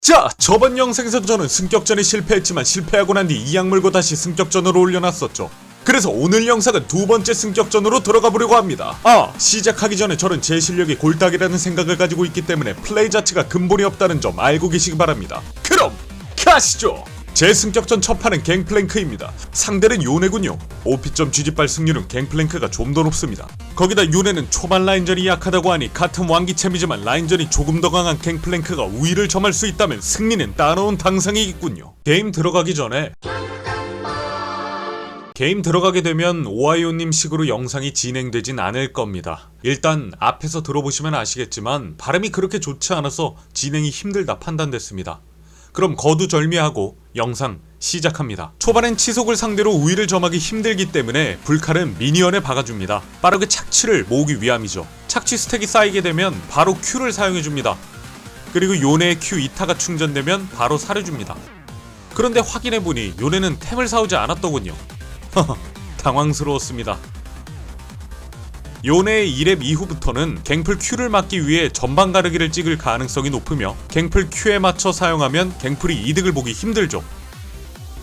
자, 저번 영상에서 저는 승격전에 실패했지만 실패하고 난 뒤 이 약 물고 다시 승격전으로 올려놨었죠. 그래서 오늘 영상은 두 번째 승격전으로 들어가 보려고 합니다. 아, 시작하기 전에 저는 제 실력이 골딱이라는 생각을 가지고 있기 때문에 플레이 자체가 근본이 없다는 점 알고 계시기 바랍니다. 그럼 가시죠! 제 승격전 첫 판은 갱플랭크입니다. 상대는 요네군요. OP점 쥐짓발 승률은 갱플랭크가 좀 더 높습니다. 거기다 요네는 초반 라인전이 약하다고 하니 같은 왕기챔이지만 라인전이 조금 더 강한 갱플랭크가 우위를 점할 수 있다면 승리는 따놓은 당상이겠군요. 게임 들어가기 전에 게임 들어가게 되면 오하이오님 식으로 영상이 진행되진 않을 겁니다. 일단 앞에서 들어보시면 아시겠지만 발음이 그렇게 좋지 않아서 진행이 힘들다 판단됐습니다. 그럼 거두절미하고 영상 시작합니다. 초반엔 치속을 상대로 우위를 점하기 힘들기 때문에 불칼은 미니언에 박아줍니다. 빠르게 착취를 모으기 위함이죠. 착취 스택이 쌓이게 되면 바로 Q를 사용해줍니다. 그리고 요네의 Q 2타가 충전되면 바로 사려줍니다. 그런데 확인해보니 요네는 템을 사오지 않았더군요. 당황스러웠습니다. 요네의 2렙 이후부터는 갱플 Q를 막기 위해 전방 가르기를 찍을 가능성이 높으며 갱플 Q에 맞춰 사용하면 갱플이 이득을 보기 힘들죠.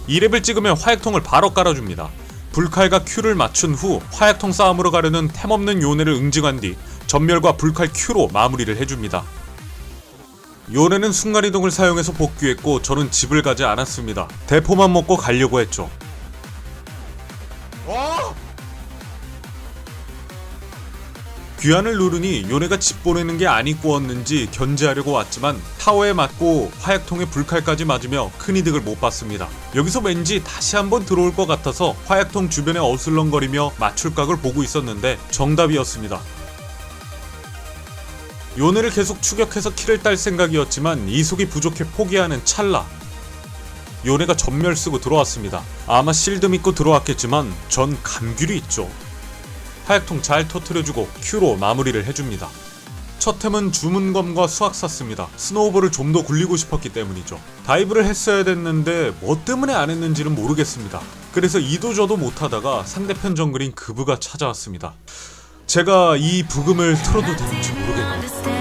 2렙을 찍으면 화약통을 바로 깔아줍니다. 불칼과 Q를 맞춘 후 화약통 싸움으로 가려는 템 없는 요네를 응징한 뒤 전멸과 불칼 Q로 마무리를 해줍니다. 요네는 순간이동을 사용해서 복귀했고 저는 집을 가지 않았습니다. 대포만 먹고 가려고 했죠. 귀환을 누르니 요네가 집 보내는 게 아니 꾸었는지 견제하려고 왔지만 타워에 맞고 화약통에 불칼까지 맞으며 큰 이득을 못 봤습니다. 여기서 왠지 다시 한번 들어올 것 같아서 화약통 주변에 어슬렁거리며 맞출 각을 보고 있었는데 정답이었습니다. 요네를 계속 추격해서 킬을 딸 생각이었지만 이속이 부족해 포기하는 찰나 요네가 전멸 쓰고 들어왔습니다. 아마 실드 믿고 들어왔겠지만 전 감귤이 있죠. 화약통 잘 터트려주고 Q로 마무리를 해줍니다. 첫 템은 주문검과 수학사스입니다. 스노우볼을 좀 더 굴리고 싶었기 때문이죠. 다이브를 했어야 됐는데 뭐 때문에 안 했는지는 모르겠습니다. 그래서 이도 저도 못하다가 상대편 정글인 그브가 찾아왔습니다. 제가 이 부금을 틀어도 되는지 모르겠네요.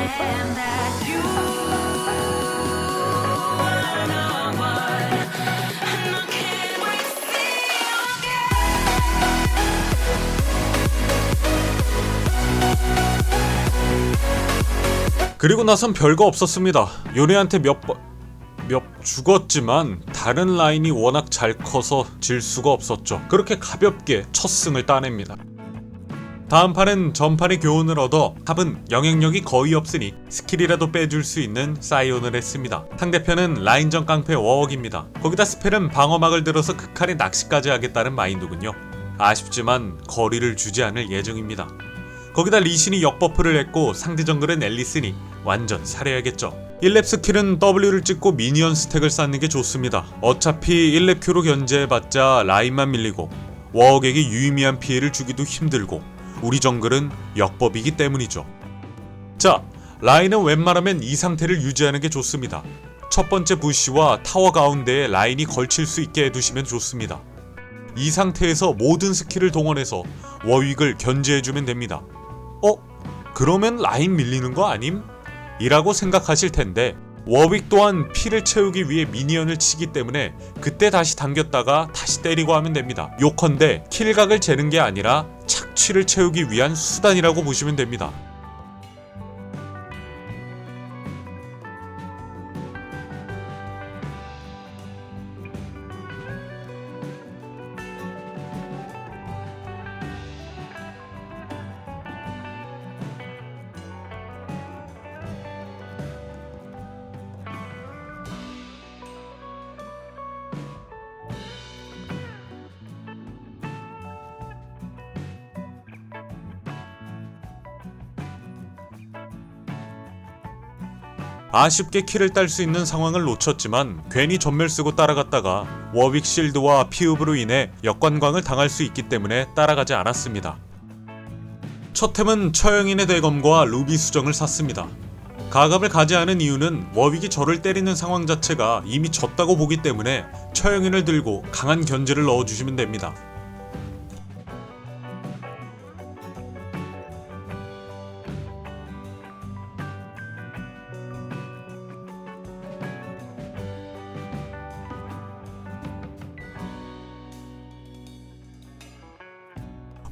그리고 나선 별거 없었습니다. 요네한테 몇 번, 몇 죽었지만 다른 라인이 워낙 잘 커서 질 수가 없었죠. 그렇게 가볍게 첫 승을 따냅니다. 다음 판은 전판의 교훈을 얻어 탑은 영향력이 거의 없으니 스킬이라도 빼줄 수 있는 사이온을 했습니다. 상대편은 라인전 깡패 워억입니다. 거기다 스펠은 방어막을 들어서 극한의 낚시까지 하겠다는 마인드군요. 아쉽지만 거리를 주지 않을 예정입니다. 거기다 리신이 역버프를 했고 상대 정글은 앨리스니 완전 살해야겠죠. 1렙 스킬은 W를 찍고 미니언 스택을 쌓는 게 좋습니다. 어차피 1렙 Q로 견제해봤자 라인만 밀리고 워억에게 유의미한 피해를 주기도 힘들고 우리 정글은 역법이기 때문이죠. 자, 라인은 웬만하면 이 상태를 유지하는 게 좋습니다. 첫 번째 부시와 타워 가운데에 라인이 걸칠 수 있게 해두시면 좋습니다. 이 상태에서 모든 스킬을 동원해서 워윅을 견제해주면 됩니다. 어? 그러면 라인 밀리는 거 아님? 이라고 생각하실 텐데 워윅 또한 피를 채우기 위해 미니언을 치기 때문에 그때 다시 당겼다가 다시 때리고 하면 됩니다. 요컨대 킬각을 재는 게 아니라 착취를 채우기 위한 수단이라고 보시면 됩니다. 아쉽게 킬을 딸수 있는 상황을 놓쳤지만 괜히 전멸 쓰고 따라갔다가 워윅 실드와 피읍으로 인해 역관광을 당할 수 있기 때문에 따라가지 않았습니다. 첫 템은 처형인의 대검과 루비 수정을 샀습니다. 가감을 가지 않은 이유는 워윅이 저를 때리는 상황 자체가 이미 졌다고 보기 때문에 처형인을 들고 강한 견제를 넣어주시면 됩니다.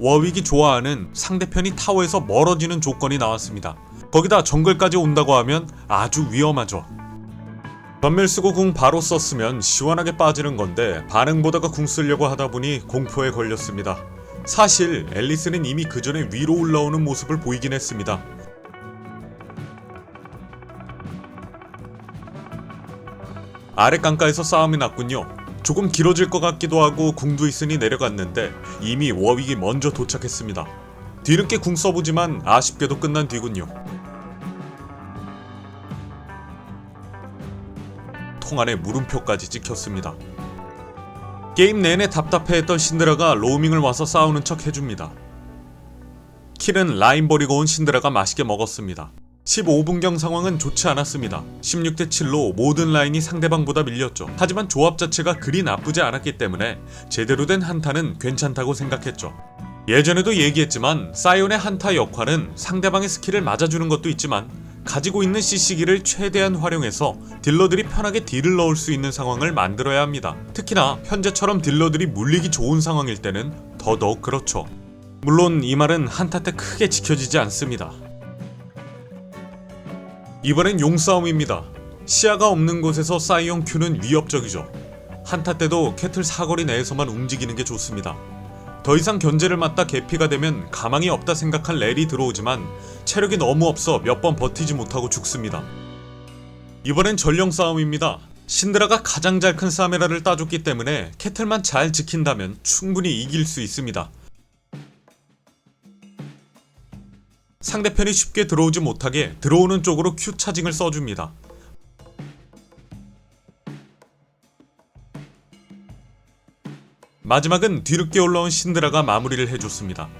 워윅이 좋아하는 상대편이 타워에서 멀어지는 조건이 나왔습니다. 거기다 정글까지 온다고 하면 아주 위험하죠. 전멸 쓰고 궁 바로 썼으면 시원하게 빠지는 건데 반응 보다가 궁 쓰려고 하다 보니 공포에 걸렸습니다. 사실 앨리스는 이미 그 전에 위로 올라오는 모습을 보이긴 했습니다. 아래 강가에서 싸움이 났군요. 조금 길어질 것 같기도 하고 궁도 있으니 내려갔는데 이미 워윅이 먼저 도착했습니다. 뒤늦게 궁 써보지만 아쉽게도 끝난 뒤군요. 통 안에 물음표까지 찍혔습니다. 게임 내내 답답해했던 신드라가 로밍을 와서 싸우는 척 해줍니다. 킬은 라인 버리고 온 신드라가 맛있게 먹었습니다. 15분경 상황은 좋지 않았습니다. 16대 7로 모든 라인이 상대방보다 밀렸죠. 하지만 조합 자체가 그리 나쁘지 않았기 때문에 제대로 된 한타는 괜찮다고 생각했죠. 예전에도 얘기했지만 사이온의 한타 역할은 상대방의 스킬을 맞아주는 것도 있지만 가지고 있는 CC기를 최대한 활용해서 딜러들이 편하게 딜을 넣을 수 있는 상황을 만들어야 합니다. 특히나 현재처럼 딜러들이 물리기 좋은 상황일 때는 더더욱 그렇죠. 물론 이 말은 한타 때 크게 지켜지지 않습니다. 이번엔 용싸움입니다. 시야가 없는 곳에서 사이온 큐는 위협적이죠. 한타 때도 캐틀 사거리 내에서만 움직이는 게 좋습니다. 더 이상 견제를 맞다 개피가 되면 가망이 없다 생각한 렐이 들어오지만 체력이 너무 없어 몇 번 버티지 못하고 죽습니다. 이번엔 전령 싸움입니다. 신드라가 가장 잘 큰 사메라를 따줬기 때문에 캐틀만 잘 지킨다면 충분히 이길 수 있습니다. 상대편이 쉽게 들어오지 못하게 들어오는 쪽으로 Q 차징을 써줍니다. 마지막은 뒤늦게 올라온 신드라가 마무리를 해줬습니다.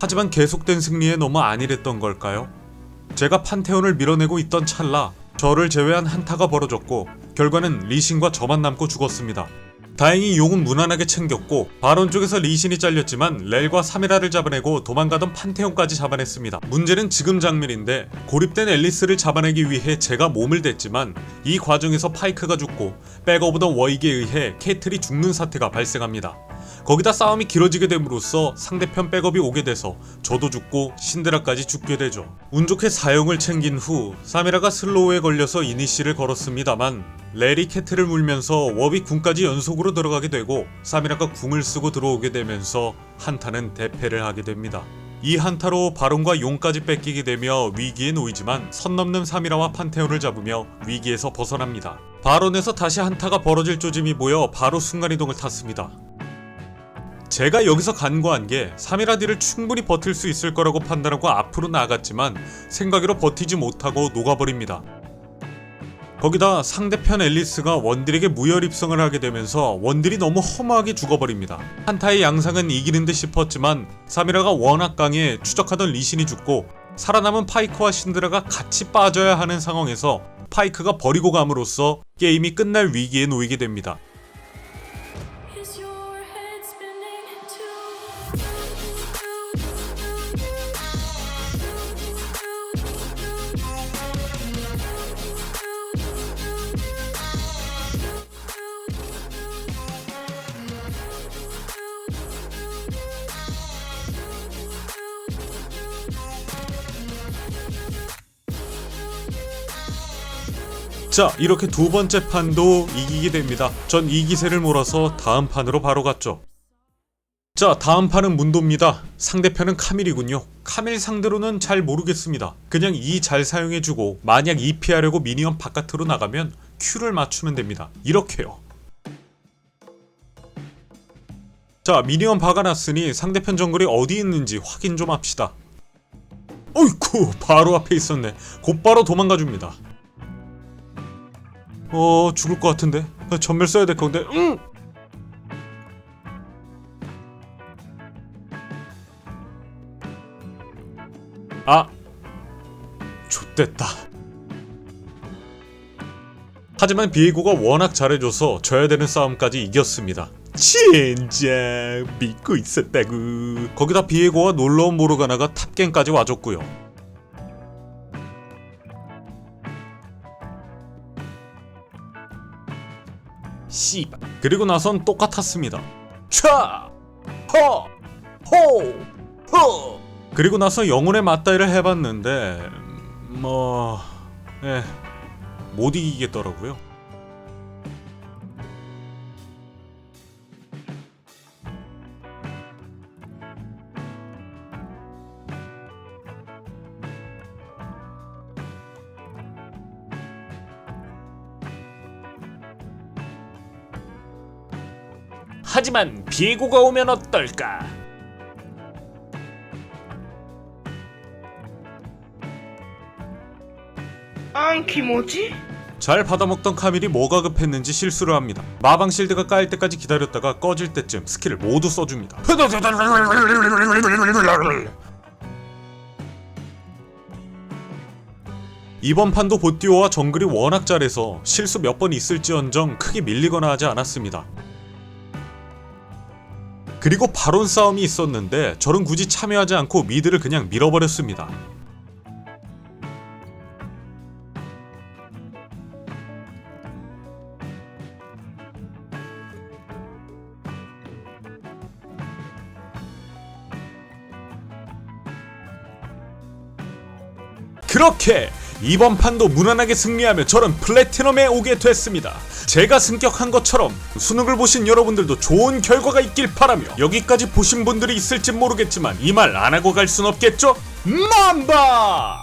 하지만 계속된 승리에 너무 안일했던 걸까요? 제가 판테온을 밀어내고 있던 찰나 저를 제외한 한타가 벌어졌고 결과는 리신과 저만 남고 죽었습니다. 다행히 용은 무난하게 챙겼고 바론 쪽에서 리신이 잘렸지만 렐과 사미라를 잡아내고 도망가던 판테온까지 잡아냈습니다. 문제는 지금 장면인데 고립된 앨리스를 잡아내기 위해 제가 몸을 댔지만 이 과정에서 파이크가 죽고 백어보던 워익에 의해 케이틀이 죽는 사태가 발생합니다. 거기다 싸움이 길어지게 됨으로써 상대편 백업이 오게 돼서 저도 죽고 신드라까지 죽게 되죠. 운 좋게 사용을 챙긴 후 사미라가 슬로우에 걸려서 이니시를 걸었습니다만 렐이 캐틀을 물면서 워비 궁까지 연속으로 들어가게 되고 사미라가 궁을 쓰고 들어오게 되면서 한타는 대패를 하게 됩니다. 이 한타로 바론과 용까지 뺏기게 되며 위기에 놓이지만 선 넘는 사미라와 판테온을 잡으며 위기에서 벗어납니다. 바론에서 다시 한타가 벌어질 조짐이 보여 바로 순간이동을 탔습니다. 제가 여기서 간과한 게 3이라디를 충분히 버틸 수 있을 거라고 판단하고 앞으로 나갔지만 생각으로 버티지 못하고 녹아버립니다. 거기다 상대편 앨리스가 원딜에게 무혈 입성을 하게 되면서 원딜이 너무 허무하게 죽어버립니다. 한타의 양상은 이기는 듯 싶었지만 사미라가 워낙 강해 추적하던 리신이 죽고 살아남은 파이크와 신드라가 같이 빠져야 하는 상황에서 파이크가 버리고 감으로써 게임이 끝날 위기에 놓이게 됩니다. 자, 이렇게 두 번째 판도 이기게 됩니다. 전 이 기세를 몰아서 다음 판으로 바로 갔죠. 자, 다음 판은 문도입니다. 상대편은 카밀이군요. 카밀 상대로는 잘 모르겠습니다. 그냥 이잘 사용해주고 만약 이 피하려고 미니언 바깥으로 나가면 Q를 맞추면 됩니다. 이렇게요. 자, 미니언 박아놨으니 상대편 정글이 어디 있는지 확인 좀 합시다. 어이쿠, 바로 앞에 있었네. 곧바로 도망가줍니다. 어 죽을 것 같은데. 나 전멸 써야 될 건데. 응! 아! 좆됐다. 하지만 비에고가 워낙 잘해줘서 져야 되는 싸움까지 이겼습니다. 진짜 믿고 있었다구. 거기다 비에고와 놀러온 모르가나가 탑갱까지 와줬고요 씨발 그리고 나선 똑같았습니다. 차! 허! 호! 허! 그리고 나서 영혼의 맞다이를 해봤는데 음, 뭐... 예... 못 이기겠더라고요. 하지만 비고가 오면 어떨까? 안키 뭐지? 잘 받아먹던 카밀이 뭐가 급했는지 실수를 합니다. 마방 실드가 까일 때까지 기다렸다가 꺼질 때쯤 스킬을 모두 써줍니다. 이번 판도 보띠오와 정글이 워낙 잘해서 실수 몇 번 있을지언정 크게 밀리거나 하지 않았습니다. 그리고 바론 싸움이 있었는데 저는 굳이 참여하지 않고 미드를 그냥 밀어버렸습니다. 그렇게 이번 판도 무난하게 승리하며 저는 플래티넘에 오게 됐습니다. 제가 승격한 것처럼 수능을 보신 여러분들도 좋은 결과가 있길 바라며 여기까지 보신 분들이 있을진 모르겠지만 이 말 안 하고 갈 순 없겠죠? 맘바!